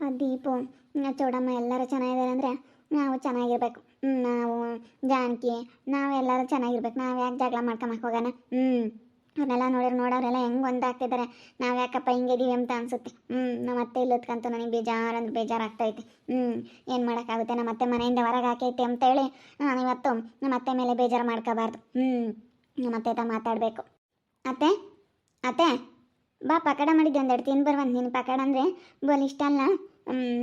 ದೀಪು ಚೌಡಮ್ಮ ಎಲ್ಲರೂ ಚೆನ್ನಾಗಿದ್ದಾರೆ ಅಂದರೆ ನಾವು ಚೆನ್ನಾಗಿರ್ಬೇಕು. ನಾವು ಜಾನಕಿ ನಾವೆಲ್ಲರೂ ಚೆನ್ನಾಗಿರ್ಬೇಕು. ನಾವು ಯಾಕೆ ಜಗಳ ಮಾಡ್ಕೊಂಬಕ್ಕೆ ಹೋಗೋಣ? ಹ್ಞೂ ಅವ್ರನ್ನೆಲ್ಲ ನೋಡಿದ್ರೆ ನೋಡೋರೆಲ್ಲ ಹೆಂಗೆ ಒಂದಾಗ್ತಿದ್ದಾರೆ ನಾವು ಯಾಕಪ್ಪ ಹಿಂಗಿದೀವಿ ಅಂತ ಅನ್ಸುತ್ತೆ. ಹ್ಞೂ ನಮ್ಮ ಅತ್ತೆ ಇಲ್ಲಿ ಹೊತ್ಕಂತ ನನಗೆ ಬೇಜಾರು ಅಂದ್ರೆ ಬೇಜಾರಾಗ್ತೈತೆ. ಹ್ಞೂ ಏನು ಮಾಡೋಕ್ಕಾಗುತ್ತೆ? ನಮ್ಮ ಅತ್ತೆ ಮನೆಯಿಂದ ಹೊರಗೆ ಹಾಕೈತೆ ಅಂತೇಳಿ ನಾನು ಇವತ್ತು ನಮ್ಮ ಅತ್ತೆ ಮೇಲೆ ಬೇಜಾರು ಮಾಡ್ಕೋಬಾರ್ದು. ಹ್ಞೂ ನಮ್ಮ ಅತ್ತೆ ಹತ್ರ ಮಾತಾಡಬೇಕು. ಅತ್ತೆ? ಅತ್ತೆ? ಬಾ ಪಕಡ ಮಾಡಿದ್ದೆ ಒಂದೆರಡು ತಿನ್ ಬರ್ವಂತ ನೀನು ಪಕಡ ಅಂದರೆ. ಬೋಲ್ ಇಷ್ಟ ಅಲ್ಲ.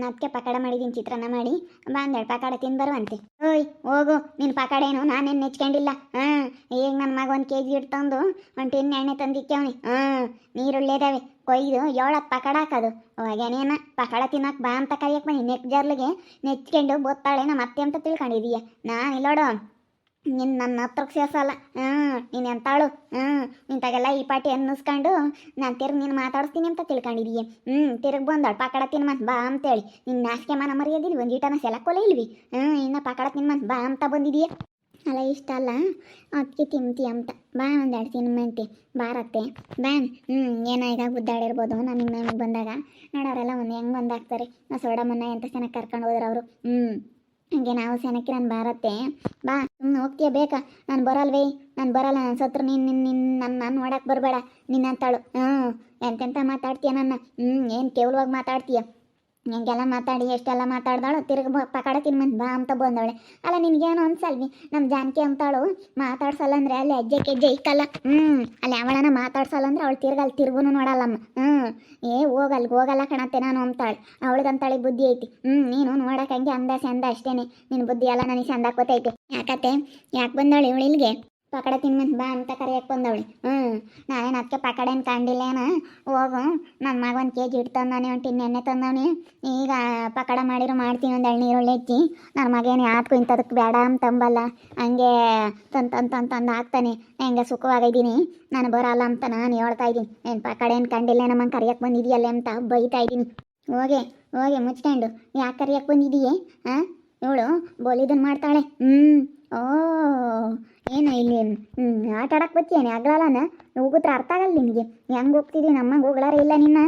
ಅದಕ್ಕೆ ಪಕಡ ಮಾಡಿದ್ದೀನಿ ಚಿತ್ರಾನ್ನ ಮಾಡಿ. ಬಾ ಒಂದೆರಡು ಪಕಡ ತಿನ್ ಬರುವಂತೆ. ಓಯ್, ಹೋಗು. ನಿನ್ನ ಪಕಡ ಏನು? ನಾನೇನು ನೆಚ್ಕೊಂಡಿಲ್ಲ. ಹಾಂ ಈಗ ನನ್ನ ಮಗ ಒಂದು ಕೆ ಜಿ ಇಟ್ಟು ತಂದು ಒಂದು ಟಿನ್ ಎಣ್ಣೆ ತಂದಿಕ್ಕವನಿ ಹಾಂ ನೀರುಳ್ಳೇದಾವೆ ಕೊಯ್ದು ಏಳತ್ತು ಪಕೋಡ ಹಾಕೋದು. ಅವಾಗೇನೇನ ಪಕೋಡ ತಿನ್ನೋಕೆ ಬಾ ಅಂತ ಕರಿಯಕ್ಕೆ ಬನ್ನಿ ನೆಕ್ ಜರ್ಲಿಗೆ ನೆಚ್ಕೊಂಡು ಬೊತ್ತಾಳೆ. ನಮ್ಮ ಅತ್ತೆ ಅಂತ ತಿಳ್ಕೊಂಡಿದೀಯ. ನಾನು ಇಲ್ಲೋಡು ನಿನ್ನ ನನ್ನ ಹತ್ರಕ್ಕೆ ಸೇರ್ಸಲ್ಲ ಹ್ಞೂ, ನೀನು ಎಂತಾಳು? ಹ್ಞೂ, ನಿಂತಾಗೆಲ್ಲ ಈ ಪಾಟಿ ಅನ್ನಿಸ್ಕೊಂಡು ನಾನು ತಿರ್ಗಿ ನೀನು ಮಾತಾಡಿಸ್ತೀನಿ ಅಂತ ತಿಳ್ಕೊಂಡಿದೀಯ. ಹ್ಞೂ, ತಿರ್ಗಿ ಬಂದಾಳು ತಿನ್ ತಿನ್ಮಂತ ಬಾ ಅಂತೇಳಿ. ನಿನ್ನ ನಾಶಿಕೆ ಮನ ಮರ್ಯಾದಿಲ್ಲ ಒಂದು ಈಟನ ಕೊಲೆ ಇಲ್ವಿ? ಹ್ಞೂ, ಇನ್ನು ಪಕಡ ತಿನ್ಮಂತ ಬಾ ಅಂತ ಬಂದಿದೀಯ. ಅಲ್ಲ, ಇಷ್ಟ ಅಲ್ಲ. ಅದಕ್ಕೆ ತಿಂತಿ ಅಂತ. ಬಾ ಒಂದೆರಡು ತಿನ್ಮಂತಿ ಬಾರತ್ತೆ ಬಾ ಹ್ಞೂ ಗುದ್ದಾಡಿರ್ಬೋದು ನಾನು ನಮಗೆ ಬಂದಾಗ? ನೋಡೋರೆಲ್ಲ ಒಂದು ಹೆಂಗೆ ಬಂದಾಗ್ತಾರೆ? ನಾ ಸೋಡಮ್ಮನ್ನ ಎಂತ ಚೆನ್ನಾಗಿ ಕರ್ಕೊಂಡು ಹೋದ್ರೆ ಅವರು? ಹ್ಞೂ. ಹಂಗೆ ನಾವು ಸೆನಕ್ಕೆ ನಾನು ಬಾರತ್ತೆ. ಬಾ ಸುಮ್ಮನೆ ಹೋಗ್ತೀಯ ಬೇಕಾ ನಾನು ಬರಲ್ವೇ? ನಾನು ಬರಲ್ಲ ನಾನು ಸತ್ರ, ನೀನು ನಿನ್ನ ನಿನ್ನ ನನ್ನ ನಾನು ನೋಡಕ್ಕೆ ಬರಬೇಡ. ನಿನ್ನಂತಾಳು ಹ್ಞೂ ಎಂತೆಂತ ಮಾತಾಡ್ತೀಯ ನನ್ನ? ಹ್ಞೂ ಏನು ಕೇವಲವಾಗಿ ಮಾತಾಡ್ತೀಯ? ಹಿಂಗೆಲ್ಲ ಮಾತಾಡಿ, ಎಷ್ಟೆಲ್ಲ ಮಾತಾಡ್ದಾಳು ತಿರ್ಗಿ ಪಕಡ ತಿನ್ಮಂತ ಬಾ ಅಂತ ಬಂದವಳೆ. ಅಲ್ಲ, ನಿನಗೇನು ಅನ್ಸಲ್ವಿ ನಮ್ಮ ಜಾನಕಿ ಅಂತಾಳು ಮಾತಾಡ್ಸಲ್ಲ ಅಂದ್ರೆ ಅಲ್ಲಿ ಅಜ್ಜೆ ಕೆಜ್ಜೆ ಇಕ್ಕಲ್ಲ. ಹ್ಞೂ ಅಲ್ಲಿ ಅವಳನ್ನ ಮಾತಾಡ್ಸಲ್ಲ ಅಂದ್ರೆ ಅವಳು ತಿರ್ಗಿ ಅಲ್ಲಿ ತಿರ್ಗುನು ನೋಡಲ್ಲಮ್ಮ. ಹ್ಞೂ ಏ ಹೋಗಲ್ಲ ಹೋಗಲ್ಲ ಕಣತ್ತೆ ನಾನು ಅಂತಾಳೆ. ಅವಳಿಗಂತಾಳೆ ಬುದ್ಧಿ ಐತಿ. ಹ್ಞೂ ನೀನು ನೋಡಕ್ ಹಂಗೆ ಅಂದ ಚಂದ ಅಷ್ಟೇನೆ. ನಿನ್ನ ಬುದ್ಧಿ ಎಲ್ಲ ನನಗೆ ಚಂದ ಗೊತ್ತೈತೆ. ಯಾಕತ್ತೆ, ಯಾಕೆ ಬಂದವಳು ಇವಳು ಇಲ್ಲಿಗೆ ಪಕಡ ತಿನ್ಮಂತ ಬಾ ಅಂತ ಕರೆಯಕ್ಕೆ ಬಂದವಳೆ. ಹ್ಞೂ ನಾನೇನು ಅದಕ್ಕೆ ಪಕಡ ಏನು ಕಂಡಿಲ್ಲೇನ ಹೋಗು ನನ್ನ ಮಗ ಒಂದು ಕೆ ಜಿ ಇಟ್ಟು ತಂದಾನೆ, ಒಂದು ಟಿನ್ ಎಣ್ಣೆ ತಂದವನಿ. ಈಗ ಪಕಡ ಮಾಡಿರೋ ಮಾಡ್ತೀನಿ ಒಂದು ಎಳ್ನೀರು ಹೆಚ್ಚಿ ನನ್ನ ಮಗೇನು ಇಂತ ಇಂಥದಕ್ಕೆ ಬೇಡ ಅಂತ ಅಂಬಲ್ಲ ಹಂಗೆ ತಂದು ತಂದು ತಂದು ತಂದು ಹಾಕ್ತಾನೆ. ಹೆಂಗೆ ಸುಖವಾಗಿದ್ದೀನಿ ನಾನು ಬರಲ್ಲ ಅಂತ ನಾನು ಹೇಳ್ತಾ ಇದ್ದೀನಿ ಏನು ಪಕಡೇನು ಕಂಡಿಲ್ಲ ನಮ್ಮ ಕರಿಯಕ್ಕೆ ಬಂದಿದೆಯಲ್ಲ ಅಂತ ಬೈತಾ ಇದ್ದೀನಿ ಹೋಗೆ ಹೋಗೆ ಮುಚ್ಕೊಂಡು. ಯಾಕೆ ಕರಿಯಕ್ಕೆ ಬಂದಿದೀಯೇ? ಹಾಂ? ಇವಳು ಬೋಲಿದನ್ ಮಾಡ್ತಾಳೆ. ಹ್ಞೂ ಓ, ಏನ ಇಲ್ಲಿ? ಆಟ ಆಡಕ್ಕೆ ಬತ್ತೀಯೇನೆ? ಆಗ್ಲಲ್ಲನ ಹೋಗುತ್ರ ಅರ್ಥ ಆಗಲ್ಲ ನಿನಗೆ. ಹೆಂಗೆ ಹೋಗ್ತಿದ್ದೀನಿ ನಮ್ಮಂಗೆ ಹೋಗ್ಲಾರ ಇಲ್ಲ ನಿನ್ನ.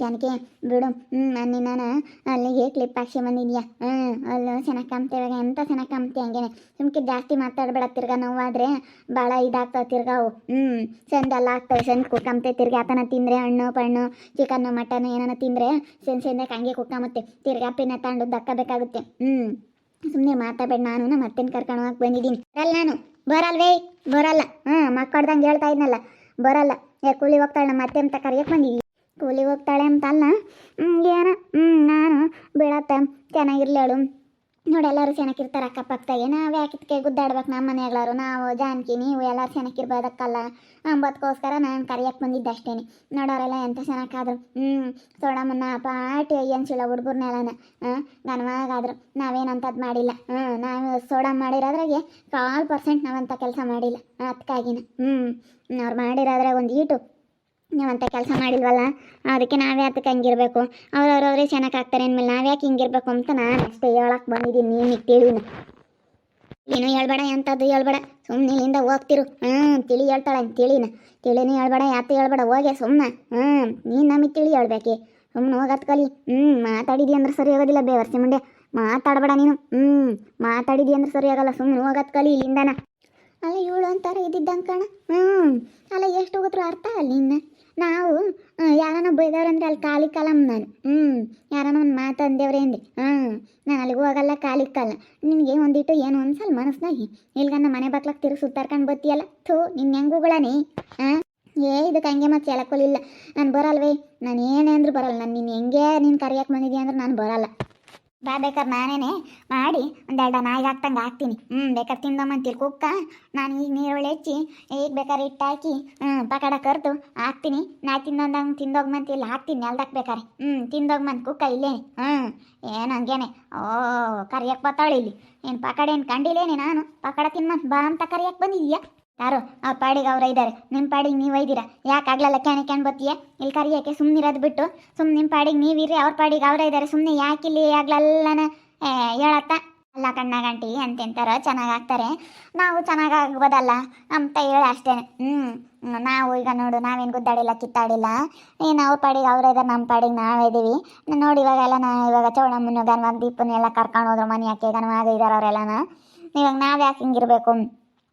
ಜನಕ್ಕೆ ಬಿಡು. ಹ್ಞೂ ನಾನು ಅಲ್ಲಿಗೆ ಕ್ಲಿಪ್ ಹಾಕ್ಸಿ ಬಂದಿದ್ಯಾ? ಹ್ಞೂ ಅಲ್ಲೂ ಚೆನ್ನಾಗಿ ಕಾಮ್ತೆ ಇವಾಗ? ಎಂಥ ಚೆನ್ನಾಗಿ ಕಾಮ್ತೆ ಹಂಗೇನೆ? ಸುಮ್ಕೆ ಜಾಸ್ತಿ ಮಾತಾಡಬೇಡ ತಿರ್ಗಾ ನೋವಾದರೆ ಭಾಳ ಇದಾಗ್ತಾವೆ ತಿರ್ಗಾವು ಹ್ಞೂ ಚಂದ ಎಲ್ಲ ಆಗ್ತವೆ. ಚಂದ ಕುಕ್ಕಂತೆ ತಿರ್ಗಿ ಆತನ ತಿಂದರೆ ಹಣ್ಣು, ಪಣ್ಣು ಚಿಕನ್ನು ಮಟನ್ ಏನಾನ ತಿಂದರೆ ಸಂದ್ ಚಂದಕ್ಕೆ ಹಂಗೆ ಕುಕ್ಕಂಬತ್ತೆ ತಿರ್ಗಾ ಪಿನ್ನ ತಗೊಂಡು ದಕ್ಕಬೇಕಾಗುತ್ತೆ ಹ್ಞೂ ಸುಮ್ಮನೆ ಮಾತಾಡಬೇಡ. ನಾನು ಮತ್ತೇನು ಕರ್ಕೊಂಡು ಹೋಗಕ್ಕೆ ಬಂದಿದ್ದೀನಿ. ಬರಲ್ಲ ನಾನು. ಬರಲ್ವೇ ಬರಲ್ಲ. ಹ್ಞೂ ಮಕ್ಕಳ್ದಂಗೆ ಹೇಳ್ತಾ ಇದ್ನಲ್ಲ. ಬರಲ್ಲ. ಏ, ಕೂಲಿ ಹೋಗ್ತಾಳೆ ನಮ್ಮ ಅಂತ ಕರೆಯಕ್ಕೆ ಬಂದಿದ್ದೀನಿ ಕೂಲಿ ಹೋಗ್ತಾಳೆ ಅಂತಲ್ಲ ಏನ ನಾನು ಬೀಳತ್ತೆ ಚೆನ್ನಾಗಿರ್ಲಿ ಅವಳು ನೋಡಿ, ಎಲ್ಲರೂ ಚೆನ್ನಾಗಿರ್ತಾರೆ ಅಕ್ಕಪಕ್ಕದಾಗೆ. ನಾವು ಯಾಕಿತ್ಕೆ ಗುದ್ದಾಡ್ಬೇಕು ನಮ್ಮ ಮನೆಗಳವರು? ನಾವು, ಜಾನಕಿ, ನೀವು ಎಲ್ಲರೂ ಚೆನ್ನಾಗಿರ್ಬೋದಕ್ಕಲ್ಲ ಅಂಬತ್ಕೋಸ್ಕರ ನಾನು ಕರಿಯಕ್ಕೆ ಬಂದಿದ್ದೆ ಅಷ್ಟೇನೆ ನೋಡೋರೆಲ್ಲ ಎಂಥ ಚೆನ್ನಾಗಾದ್ರು ಹ್ಞೂ ಸೋಡಮ್ಮನ್ನ ಪಾಟಿ ಅಯ್ಯನ್ಸಿಲ್ಲ ಹುಡುಗರ್ನೆಲ್ಲನ. ಹಾಂ ಗನವಾಗಾದ್ರು ನಾವೇನಂತದ್ದು ಮಾಡಿಲ್ಲ. ಹ್ಞೂ ನಾವು ಸೋಡಮ್ಮ ಮಾಡಿರೋದ್ರಾಗೆ ಕಾಲ್ ಪರ್ಸೆಂಟ್ ನಾವಂಥ ಕೆಲಸ ಮಾಡಿಲ್ಲ. ಅದಕ್ಕಾಗಿನ ಹ್ಞೂ ಅವ್ರು ಮಾಡಿರೋದ್ರಾಗ ಒಂದು ಈಟು. ನಾವಂಥ ಕೆಲಸ ಮಾಡಿಲ್ವಲ್ಲ? ಅದಕ್ಕೆ ನಾವೇ ಅದಕ್ಕೆ ಹಂಗಿರ್ಬೇಕು? ಅವ್ರವ್ರವ್ರೇ ಚೆನ್ನಾಗಿ ಆಗ್ತಾರೆ ಅಂದಮೇಲೆ ನಾವ್ಯಾಕೆ ಹಿಂಗಿರ್ಬೇಕು ಅಂತ ನಾನು ಅಷ್ಟೇ ಹೇಳಕ್ಕೆ ಬಂದಿದ್ದೀನಿ. ನೀನು ತಿಳಿನ. ನೀನು ಹೇಳ್ಬೇಡ ಎಂಥದ್ದು ಹೇಳ್ಬೇಡ. ಸುಮ್ಮನೆ ಇಲ್ಲಿಂದ ಹೋಗ್ತಿರು. ಹ್ಞೂ ತಿಳಿ ಹೇಳ್ತಾಳೆ ತಿಳಿನ. ತಿಳಿನೂ ಹೇಳ್ಬೇಡ, ಯಾತು ಹೇಳ್ಬೇಡ. ಹೋಗೆ ಸುಮ್ಮನೆ ಹ್ಞೂ ನೀನು ನಮಗೆ ತಿಳಿ ಹೇಳ್ಬೇಕೆ? ಸುಮ್ಮನೆ ಹೋಗತ್ ಕಲಿ. ಹ್ಞೂ ಮಾತಾಡಿದಿ ಅಂದ್ರೆ ಸರಿ ಆಗೋದಿಲ್ಲ ಬೇವರ್ಸಿ ಮುಂದೆ. ಮಾತಾಡಬೇಡ ನೀನು. ಹ್ಞೂ ಮಾತಾಡಿದಿ ಅಂದ್ರೆ ಸರಿ ಆಗೋಲ್ಲ. ಸುಮ್ಮನೆ ಹೋಗತ್ ಕಲಿ ಇಲ್ಲಿಂದನ. ಅಲ್ಲ, ಇವಳು ಅಂತಾರೆ ಇದ್ದಿದ್ದಂಗೆ ಕಣ. ಹ್ಞೂ ಅಲ್ಲ, ಎಷ್ಟು ಹೋಗಿದ್ರು ಅರ್ಥ ಅಲ್ಲಿ ನಿನ್ನ. ನಾವು ಯಾರನ್ನ ಬೈದವ್ರಂದ್ರೆ ಅಲ್ಲಿ ಕಾಲಿ ಕಲಮ್ ನಾನು. ಹ್ಞೂ ಯಾರನ್ನ ಒಂದು ಮಾತಂದೇವ್ರೆ ಅಂದೆ. ಹ್ಞೂ ನಾನು ಅಲ್ಲಿಗೆ ಹೋಗಲ್ಲ ಕಾಲಿ ಕಾಲ. ನಿನಗೆ ಒಂದಿಟ್ಟು ಏನು ಅನ್ಸಲ್ಲ ಮನಸ್ನಾಗಿ ಇಲ್ಗ ನಮ್ಮ ಮನೆ ಬಾಕ್ಲಾಗ ತಿರುಗಿ ಸುತ್ತಾರ್ಕೊಂಡು ಬತ್ತಿಯಲ್ಲ? ಥೂ ನಿನ್ನ ಹೆಂಗುಗಳನೇ? ಹಾಂ? ಏ ಇದಕ್ಕೆ ಹಂಗೆ ಮತ್ತೆ ಹೇಳಕ್ಕೊಲಿಲ್ಲ ನಾನು ಬರಲ್ವೇ? ನಾನು ಏನೇ ಅಂದ್ರೂ ಬರಲ್ಲ. ನಾನು ನೀನು ಹೆಂಗೆ ನೀನು ಕರಿಯಕ್ಕೆ ಬಂದಿದ್ದೀಯ ಅಂದ್ರೆ ನಾನು ಬರಲ್ಲ. ಬಾ ಬೇಕಾದ್ರೆ ನಾನೇನೆ ಮಾಡಿ ಒಂದೆರಡು ನಾಯಿಗೆ ಹಾಕ್ತಂಗೆ ಹಾಕ್ತೀನಿ. ಹ್ಞೂ ಬೇಕಾದ್ರೆ ತಿಂದಮ್ಮಂತೀರಿ ಕುಕ್ಕ, ನಾನು ಈಗ ನೀರುಳ್ಳಿ ಹೆಚ್ಚಿ, ಈಗ ಬೇಕಾದ್ರೆ ಹಿಟ್ಟು ಹಾಕಿ ಹ್ಞೂ ಪಕಡ ಕರೆದು ಹಾಕ್ತೀನಿ. ನಾ ತಿನ್ನೊಂದಂಗೆ ತಿಂದೋಗ್ಮಂತಿಲ್ಲ ಹಾಕ್ತೀನಿ ನೆಲ್ದಕ್ಕೆ ಬೇಕಾರೆ. ಹ್ಞೂ ತಿಂದೋಗ್ಮಂತ ಕುಕ್ಕ ಇಲ್ಲೇ ಹ್ಞೂ ಏನು ಹಂಗೇನೆ. ಓ ಕರಿಯಕ್ಕೆ ಬತ್ತಾಳೆ ಇಲ್ಲಿ. ಏನು ಪಕಡ ಏನು ಕಂಡಿಲ್ಲೇನೆ ನಾನು? ಪಕಡ ತಿನ್ಮಂತ ಬಾ ಅಂತ ಕರಿಯಕ್ಕೆ ಬಂದಿದೀಯಾ? ಯಾರು? ಆ ಪಾಡಿಗೆ ಅವ್ರ ಇದ್ದಾರೆ ನಿಮ್ಮ ಪಾಡಿಗೆ ನೀವು ಒಯ್ದಿರಾ ಯಾಕೆ ಆಗ್ಲಲ್ಲ ಕ್ಯಾನೆ ಕ್ಯಾನ್ ಬತ್ತೀಯ? ಇಲ್ಲಿ ಕರಿಯಕ್ಕೆ ಸುಮ್ಮನಿರೋದು ಬಿಟ್ಟು? ಸುಮ್ಮನೆ ನಿಮ್ಮ ಪಾಡಿಗೆ ನೀವಿರಿ ಅವ್ರ ಪಾಡಿಗೆ ಅವ್ರ ಇದ್ದಾರೆ ಸುಮ್ಮನೆ ಯಾಕೆ ಇಲ್ಲಿ ಆಗ್ಲಲ್ಲನ? ಹೇಳತ್ತ. ಅಲ್ಲ ಕಣ್ಣಾಗಂಟಿ ಅಂತಿಂತಾರ ಚೆನ್ನಾಗಿ ಆಗ್ತಾರೆ. ನಾವು ಚೆನ್ನಾಗಿ ಆಗ್ಬೋದಲ್ಲ? ಅಂತ ಹೇಳಿ ಅಷ್ಟೇ. ಹ್ಞೂ ನಾವು ಈಗ ನೋಡು, ನಾವೇನು ಗುದ್ದಾಡಿಲ್ಲ, ಕಿತ್ತಾಡಿಲ್ಲ. ಏನು ಅವ್ರ ಪಾಡಿಗೆ ಅವ್ರ ಇದ್ದಾರೆ ನಮ್ಮ ಪಾಡಿಗೆ ನಾವೇ ಇದ್ದೀವಿ ನೋಡಿ ಇವಾಗೆಲ್ಲ ನಾ ಇವಾಗ ಚೌಡಮ್ಮನ ಗನ್ವಾಗ ದೀಪನೆಲ್ಲ ಕರ್ಕೊಂಡು ಹೋದ್ರು ಮನೆ ಯಾಕೆ ಗನ್ವಾಗ ಇದಾರೆ ಅವರೆಲ್ಲನ. ಇವಾಗ ನಾವು ಯಾಕೆ ಹಿಂಗಿರ್ಬೇಕು?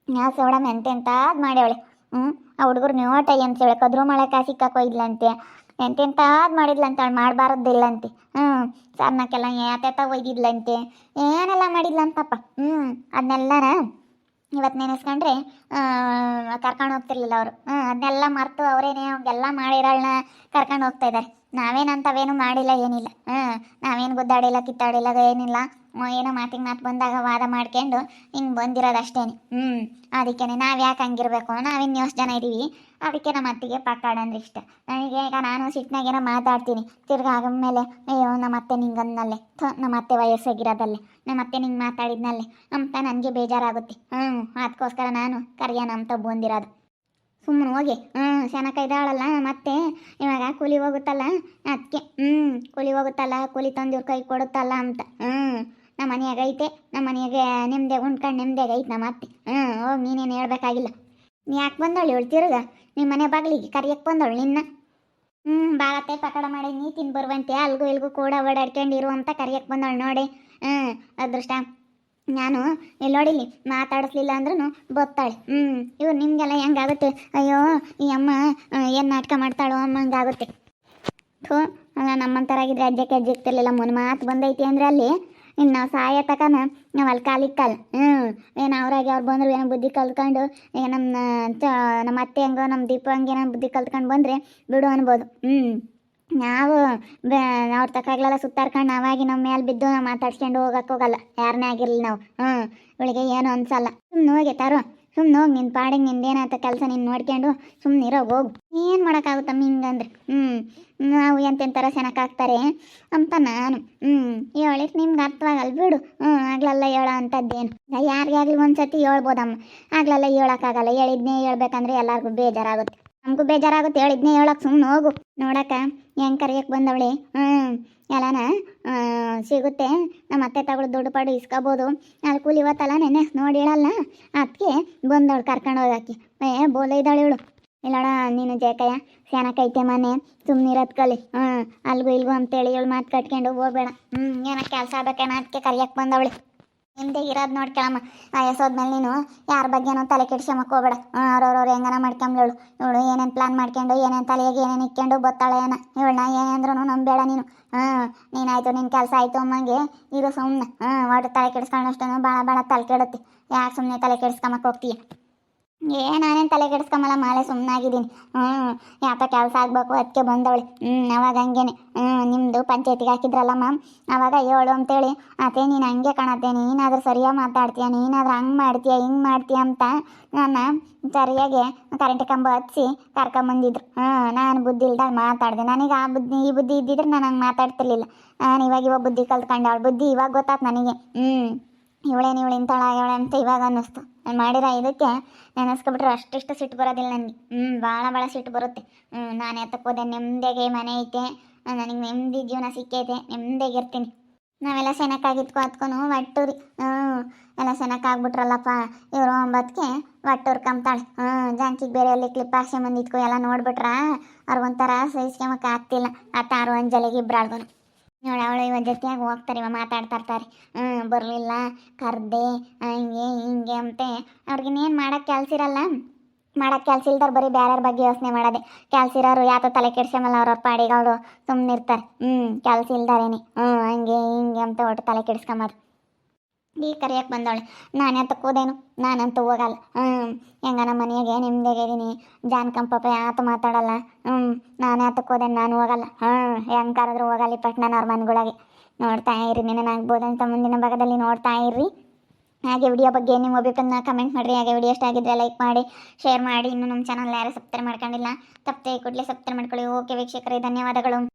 ನಾ ಎಂತೆಂತ ಅದು ಮಾಡ್ಯವಳೆ ಹ್ಞೂ ಆ ಹುಡುಗರು ನೋಟ ಅಂತ ಹೇಳಿ ಕದ್ರು ಮಾಡಕ್ಕೆ ಸಿಕ್ಕಕ್ಕೆ ಒಯ್ದ್ಲಂತೆ ಎಂತೆಂತಾದ್ ಮಾಡಿದ್ಲಂತ, ಅವಳು ಮಾಡಬಾರ್ದಿಲ್ಲಂತೆ ಹ್ಞೂ ಸರ್ನಕ್ಕೆಲ್ಲ ಯಾತ ಒಯ್ದಿದ್ಲಂತೆ. ಏನೆಲ್ಲ ಮಾಡಿದ್ಲಂತಪ್ಪ ಹ್ಞೂ ಅದನ್ನೆಲ್ಲನ ಇವತ್ತು ನೆನೆಸ್ಕೊಂಡ್ರೆ ಕರ್ಕೊಂಡು ಹೋಗ್ತಿರ್ಲಿಲ್ಲ ಅವರು. ಹ್ಞೂ ಅದನ್ನೆಲ್ಲ ಮರೆತು ಅವರೇನೇ ಅವಾಗೆಲ್ಲ ಮಾಡಿರೋಳನ್ನ ಕರ್ಕೊಂಡು ಹೋಗ್ತಾ ಇದ್ದಾರೆ ನಾವೇನಂತವೇನು ಮಾಡಿಲ್ಲ, ಏನಿಲ್ಲ. ಹ್ಞೂ ನಾವೇನು ಗುದ್ದಾಡಿಲ್ಲ, ಕಿತ್ತಾಡಿಲ್ಲ ಏನಿಲ್ಲ ಏನೋ ಮಾತಿಗೆ ಮಾತು ಬಂದಾಗ ವಾದ ಮಾಡ್ಕೊಂಡು ಹಿಂಗೆ ಬಂದಿರೋದು ಅಷ್ಟೇ ಹ್ಞೂ ಅದಕ್ಕೆ ನಾವು ಯಾಕೆ ಹಂಗಿರ್ಬೇಕು? ನಾವಿನ್ನು ಎಷ್ಟು ಜನ ಇದ್ದೀವಿ ಅದಕ್ಕೆ ನಮ್ಮ ಅತ್ತಿಗೆ ಪಕ್ಕಾಡಂದ್ರೆ ಇಷ್ಟ. ನನಗೆ ಈಗ ನಾನು ಸಿಟ್ಟಿನಾಗೇನೋ ಮಾತಾಡ್ತೀನಿ. ತಿರ್ಗಾ ಮೇಲೆ ಅಯ್ಯೋ ನಮ್ಮ ಅತ್ತೆ ನಿಂಗೆ ಅಂದಲ್ಲೇ ಥು ನಮ್ಮ ಅತ್ತೆ ವಯಸ್ಸಾಗಿರೋದಲ್ಲೇ. ನಮ್ಮ ಅತ್ತೆ ನಿಂಗೆ ಮಾತಾಡಿದ್ನಲ್ಲೇ. ಅಂತ ನನಗೆ ಬೇಜಾರಾಗುತ್ತೆ. ಹ್ಞೂ ಅದಕ್ಕೋಸ್ಕರ ನಾನು ಕರಿಯೋಣ ಅಂತ ಬಂದಿರೋದು ಸುಮ್ಮನೆ ಹೋಗಿ. ಹ್ಞೂ ಸೆನಕ ಇದ್ದಾಳಲ್ಲ ಮತ್ತೆ ಇವಾಗ ಕೂಲಿ ಹೋಗುತ್ತಲ್ಲ? ಅದಕ್ಕೆ ಹ್ಞೂ ಕೂಲಿ ಹೋಗುತ್ತಲ್ಲ? ಕೂಲಿ ತಂದು ಕೈ ಕೊಡುತ್ತಲ್ಲ ಅಂತ. ಹ್ಞೂ ನಮ್ಮ ಮನೆಯಾಗ ಐತೆ, ನಮ್ಮ ಮನೆಯಾಗ ನೆಮ್ಮದಿ ಉಂಡ್ಕೊಂಡು ನೆಮ್ಮದಿಯಾಗ ಐತೆ ನಮ್ಮ ಅತ್ತೆ. ಹ್ಞೂ ಹೋಗಿ ನೀನೇನು ಹೇಳ್ಬೇಕಾಗಿಲ್ಲ. ನೀ ಯಾಕೆ ಬಂದವಳು ಹೇಳ್ತಿರೋದ ನಿಮ್ಮ ಮನೆ ಬಾಗಿಲಿಗೆ ಕರಿಯಕ್ಕೆ ಬಂದವಳು ನಿನ್ನ? ಹ್ಞೂ ಬಾಗತ್ತೆ ಪಕಡ ಮಾಡಿ, ನೀ ತಿನ್ ಬರುವಂತೆ, ಅಲ್ಗೂ ಇಲ್ಗೂ ಕೂಡ ಓಡಾಡ್ಕೊಂಡು ಇರುವಂತ ಕರಿಯಕ್ಕೆ ಬಂದವಳು ನೋಡಿ. ಹ್ಞೂ ಅದೃಷ್ಟ. ನಾನು ಇಲ್ಲಿ ನೋಡಿಲಿ ಮಾತಾಡಿಸ್ಲಿಲ್ಲ ಅಂದ್ರೂ ಬತ್ತಾಳೆ. ಹ್ಞೂ ಇವ್ರು ನಿಮಗೆಲ್ಲ ಹೆಂಗಾಗುತ್ತೆ? ಅಯ್ಯೋ, ಈ ಅಮ್ಮ ಏನು ನಾಟಕ ಮಾಡ್ತಾಳೋ ಅಮ್ಮ, ಹಂಗಾಗುತ್ತೆ. ಅಲ್ಲ ನಮ್ಮಂತರಾಗಿದ್ರೆ ಅಜ್ಜಕ್ಕೆ ಅಜ್ಜಿಗ್ತಿರ್ಲಿಲ್ಲ, ಮುನ್ ಮಾತು ಬಂದೈತಿ ಅಂದ್ರೆ ಅಲ್ಲಿ ಇನ್ನು ನಾವು ಸಾಯ ತಕನ ನಾವು ಅಲ್ಲಿ ಕಾಲಿಗೆ ಕಾಲು ಹ್ಞೂ ಏನು ಅವ್ರಾಗೆ ಅವ್ರು ಬಂದರು ಏನೋ ಬುದ್ಧಿ ಕಲ್ತ್ಕೊಂಡು ಈಗ ನಮ್ಮ ನಮ್ಮ ಅತ್ತೆ ಹಂಗೋ ನಮ್ಮ ದೀಪ ಹಂಗೆ ಏನೋ ಬುದ್ಧಿ ಕಲ್ತ್ಕೊಂಡು ಬಂದರೆ ಬಿಡು ಅನ್ಬೋದು. ಹ್ಞೂ ನಾವು ಅವ್ರ ತಕಾಗ್ಲೆಲ್ಲ ಸುತ್ತಾರ್ಕೊಂಡು ನಾವಾಗಿ ನಮ್ಮ ಮೇಲೆ ಬಿದ್ದು ನಾವು ಮಾತಾಡ್ಸ್ಕೊಂಡು ಹೋಗಕ್ಕೆ ಹೋಗಲ್ಲ. ಯಾರನ್ನೇ ಆಗಿರಲಿ ನಾವು. ಹ್ಞೂ ಇವಳಿಗೆ ಏನು ಅನ್ಸಲ್ಲ. ಸುಮ್ಮನೆ ಹೋಗಿ ತಾರೋ. ಸುಮ್ಮನೆ ಹೋಗಿ ನಿನ್ನ ಪಾಡಿಗೆ ನಿಂದೇನಾಯ್ತ ಕೆಲಸ ನೀನು ನೋಡ್ಕೊಂಡು ಸುಮ್ಮನೆ ಇರೋ, ಹೋಗು. ಏನು ಮಾಡೋಕ್ಕಾಗುತ್ತಮ್ಮ ಹಿಂಗಂದ್ರೆ? ಹ್ಞೂ ನಾವು ಎಂತೆಂಥರ ಆಗ್ತಾರೆ ಅಂತ ನಾನು. ಹ್ಞೂ ಹೇಳಿಕ್ ನಿಮ್ಗೆ ಅರ್ಥವಾಗಲ್ಲ ಬಿಡು. ಹ್ಞೂ ಆಗ್ಲೆಲ್ಲ ಹೇಳೋ ಅಂಥದ್ದೇನು ಯಾರಿಗಾಗ್ಲಿ ಒಂದ್ಸತಿ ಹೇಳ್ಬೋದಮ್ಮ. ಆಗ್ಲೆಲ್ಲ ಹೇಳೋಕ್ಕಾಗಲ್ಲ ಹೇಳಿದ್ನೇ ಹೇಳ್ಬೇಕಂದ್ರೆ ಎಲ್ಲರಿಗೂ ಬೇಜಾರಾಗುತ್ತೆ. ನಮಗೂ ಬೇಜಾರಾಗುತ್ತೆ, ಹೇಳಿದ್ನೇ ಹೇಳಕ್ಕೆ ಸುಮ್ಮನೆ ಹೋಗು. ನೋಡಕ್ಕ, ಹೆಂಗೆ ಕರಿಯಕ್ಕೆ ಬಂದವಳೆ? ಹ್ಞೂ ಎಲ್ಲನ ಸಿಗುತ್ತೆ. ನಮ್ಮ ಅತ್ತೆ ತಗೊಳ್ಳೋ ದುಡ್ಡು ಪಾಡು ಇಸ್ಕೋಬೋದು. ಅಲ್ಲಿ ಕೂಲಿ ಇವತ್ತಲ್ಲ ನೆನೆ ನೋಡಿ ಹೇಳಲ್ಲ? ಅದಕ್ಕೆ ಬಂದವಳು ಕರ್ಕೊಂಡು ಹೋಗಾಕಿ. ಏ, ಬೋಲ ಇದ್ದಾಳೆ ಇವಳು. ಇಲ್ಲೋಣ ನೀನು ಜೇಕಯ್ಯ ಸ್ಯಾನಕೈತೆ ಮನೆ ಸುಮ್ಮನಿರೋದು ಕಲಿ. ಹ್ಞೂ ಅಲ್ಗೂ ಇಲ್ಗೂ ಅಂತೇಳಿ ಇವಳು ಮಾತು ಕಟ್ಕೊಂಡು ಹೋಗ್ಬೇಡ. ಹ್ಞೂ ಏನೋ ಕೆಲಸ ಆಗ್ಬೇಕೇನೋ ಅದಕ್ಕೆ ಕರಿಯಕ್ಕೆ ಬಂದವಳು. ನಿಮ್ದೇ ಇರೋದು ನೋಡ್ಕೊಳಮ್ಮ ವಯಸ್ಸೋದ್ಮೇಲೆ ನೀನು ಯಾರ ಬಗ್ಗೆನೂ ತಲೆ ಕೆಡ್ಸ್ಕೊಂಬಕ್ ಹೋಗ್ಬೇಡ. ಅವ್ರವ್ರವ್ರು ಹೆಂಗನ ಮಾಡ್ಕೊಂಬ್ಳು ಇವಳು ಏನೇನು ಪ್ಲಾನ್ ಮಾಡ್ಕೊಂಡು, ಏನೇನು ತಲೆಗೆ ಏನೇನು ಇಕ್ಕೊಂಡು ಬತ್ತಾಳೆ ಏನ ಇವಳನ್ನ ಏನೇಂದ್ರೂ ನಂಬೇಡ ನೀನು. ಹಾಂ ನೀನಾಯ್ತು ನಿನ್ನ ಕೆಲಸ ಆಯ್ತು ಅಮ್ಮಂಗೆ ಇದು ಸುಮ್ಮನೆ ಹಾಂ ಒಟ್ಟು ತಲೆ ಕೆಡಿಸ್ಕೊಳ್ಳೋಷ್ಟು ಭಾಳ ಭಾಳ ತಲೆ ಕೆಡುತ್ತೆ. ಯಾಕೆ ಸುಮ್ಮನೆ ತಲೆ ಕೆಡಿಸ್ಕೊಂಬಕ್ಕೆ ಹೋಗ್ತೀಯ? ಏ, ನಾನೇನು ತಲೆ ಕೆಡಿಸ್ಕೊಂಬಲ್ಲ ಮಾಲೆ ಸುಮ್ಮನಾಗಿದ್ದೀನಿ ಹ್ಞೂ ಯಾಪ ಕೆಲಸ ಆಗಬೇಕು ಅದಕ್ಕೆ ಬಂದವಳು. ಹ್ಞೂ ಅವಾಗ ಹಂಗೇನೆ. ಹ್ಞೂ ನಿಮ್ಮದು ಪಂಚಾಯತಿಗೆ ಮ್ಯಾಮ್ ಅವಾಗ ಹೇಳು ಅಂತೇಳಿ. ಅದೇ ನೀನು ಹಂಗೆ ಕಾಣತ್ತೆ, ನೀನಾದರೂ ಸರಿಯಾಗಿ ಮಾತಾಡ್ತೀಯ, ನೀನಾದರೂ ಹಂಗೆ ಮಾಡ್ತೀಯ, ಹಿಂಗೆ ಮಾಡ್ತೀಯ ಅಂತ ನನ್ನ ಸರಿಯಾಗಿ ಕರೆಂಟ್ ಕಂಬ ಹಚ್ಚಿ ಕರ್ಕೊಂಬಂದಿದ್ರು ಹಾಂ ನಾನು ಬುದ್ಧಿ ಇಲ್ದಾಗ ಮಾತಾಡಿದೆ. ನನಗೆ ಆ ಬುದ್ಧಿ, ಈ ಬುದ್ಧಿ ಇದ್ದಿದ್ರೆ ನಾನು ಹಂಗೆ ಮಾತಾಡ್ತಿರ್ಲಿಲ್ಲ. ನಾನು ಇವಾಗ ಇವಾಗ ಬುದ್ಧಿ ಕಲ್ತ್ಕೊಂಡೆ. ಅವಳ ಬುದ್ಧಿ ಇವಾಗ ಗೊತ್ತಾಯ್ತು ನನಗೆ. ಹ್ಞೂ ಇವಳೇನು ಇವಳು ಇಂಥಳಾಗ್ಯವಳೆ ಅಂತ ಇವಾಗ ಅನ್ನಿಸ್ತು. ನಾನು ಮಾಡಿರೋ ಇದಕ್ಕೆ ನೆನೆಸ್ಕೊಬಿಟ್ರೆ ಅಷ್ಟಿಷ್ಟು ಸಿಟ್ಟು ಬರೋದಿಲ್ಲ ನನಗೆ ಹ್ಞೂ ಭಾಳ ಭಾಳ ಸಿಟ್ಟು ಬರುತ್ತೆ. ಹ್ಞೂ ನಾನು ಎತ್ತಕ್ಕೋದೆ ಹೋದೆ ನೆಮ್ಮದಿಗೆ ಮನೆ ಐತೆ. ನನಗೆ ನೆಮ್ಮದಿ ಜೀವನ ಸಿಕ್ಕೈತೆ ನೆಮ್ಮದಿಗಿರ್ತೀನಿ ನಾವೆಲ್ಲ ಸೆನಕ್ಕಾಗಿತ್ಕೊ ಹತ್ಕೊಂಡು ಒಟ್ಟೂರಿ ಹ್ಞೂ ಎಲ್ಲ ಸೆನಕ್ಕಾಗ್ಬಿಟ್ರಲ್ಲಪ್ಪ ಇವರು ಒಂಬತ್ತಕ್ಕೆ ಒಟ್ಟೂರ್ ಕಂಬ್ತಾಳೆ. ಹ್ಞೂ ಜಾನ್ಕಿಗೆ ಬೇರೆ ಅಲ್ಲಿ ಕ್ಲಿಪ್ ಹಾಕ್ಸ್ಕೊಂಬಂದಿದ್ಕೊ ಎಲ್ಲ ನೋಡ್ಬಿಟ್ರ? ಅವ್ರಿಗೊಂಥರ ಸಹಿಸ್ಕೊಂಬಕ್ಕೆ ಆಗ್ತಿಲ್ಲ. ಆ ತಾರು ಅಂಜಲಿಗೆ ಇಬ್ಬರಾಳ್ದು ನೋಡಿ ಅವಳು ಇವ ಜೊತೆಯಾಗಿ ಹೋಗ್ತಾರೆ, ಇವ ಮಾತಾಡ್ತಾ ಇರ್ತಾರೆ. ಹ್ಞೂ ಬರಲಿಲ್ಲ, ಕರ್ದೆ ಹಂಗೆ, ಹಿಂಗೆ ಅಂತೆ. ಅವ್ರಿಗಿನ್ನೇನು ಮಾಡೋಕ್ಕೆ ಕೆಲ್ಸ ಇರಲ್ಲ. ಮಾಡೋಕ್ಕೆ ಕೆಲ್ಸ ಇಲ್ದವ್ರು ಬರೀ ಬೇರೆಯವ್ರ ಬಗ್ಗೆ ಯೋಚನೆ ಮಾಡೋದೆ. ಕೆಲ್ಸ ಇರೋರು ಯಾತ ತಲೆ ಕೆಡ್ಸಮಲ್ಲ ಅವ್ರವ್ರ ಪಾಡಿಗೆ ಅವರು ಸುಮ್ಮನೆ ಇರ್ತಾರೆ ಹ್ಞೂ ಕೆಲ್ಸ ಇಲ್ದಾರೇನೆ ಹ್ಞೂ ಹಂಗೆ, ಹಿಂಗೆ ಅಂತ ಒಟ್ಟು ತಲೆ ಕೆಡ್ಸ್ಕೊಂಬಾರ್ದು ಈ ಕರೆಯಕ್ಕೆ ಬಂದವಳೆ ನಾನು ಹೋದೇನು ನಾನಂತೂ ಹೋಗಲ್ಲ. ಹ್ಞೂ ಹೆಂಗ ನಮ್ಮ ಮನೆಯಾಗೆ ನಿಮ್ದಾಗಿದ್ದೀನಿ ಜಾನ್ ಪಾಪ ಯಾತು ಮಾತಾಡಲ್ಲ. ನಾನು ಯಾತಕ್ಕೆ ಹೋದೆ ನಾನು ಹೋಗಲ್ಲ. ಹ್ಞೂ ಹೆಂಗೆ ಕರೆದ್ರು ಹೋಗಲ್ಲ ಅವ್ರ ಮನೆಗಳಿಗೆ. ನೋಡ್ತಾ ಇರಿ ನೆನನಾಗ್ಬೋದು ಅಂತ ಮುಂದಿನ ಭಾಗದಲ್ಲಿ ನೋಡ್ತಾ ಇರ್ರಿ. ಹಾಗೆ ವಿಡಿಯೋ ಬಗ್ಗೆ ನಿಮ್ಮ ಅಭಿಪ್ರಾಯನ ಕಮೆಂಟ್ ಮಾಡಿರಿ. ಹಾಗೆ ವಿಡಿಯೋ ಇಷ್ಟ ಆಗಿದ್ರೆ ಲೈಕ್ ಮಾಡಿ ಶೇರ್ ಮಾಡಿ. ಇನ್ನು ನಮ್ಮ ಚಾನಲ್ ಯಾರು ಸಬ್ಸ್ಕ್ರೈಬ್ ಮಾಡ್ಕೊಂಡಿಲ್ಲ, ತಪ್ಪದೆ ಕೂಡಲೇ ಸಬ್ಸ್ಕ್ರೈಬ್ ಮಾಡ್ಕೊಳ್ಳಿ. ಓಕೆ ವೀಕ್ಷಕರೇ, ಧನ್ಯವಾದಗಳು.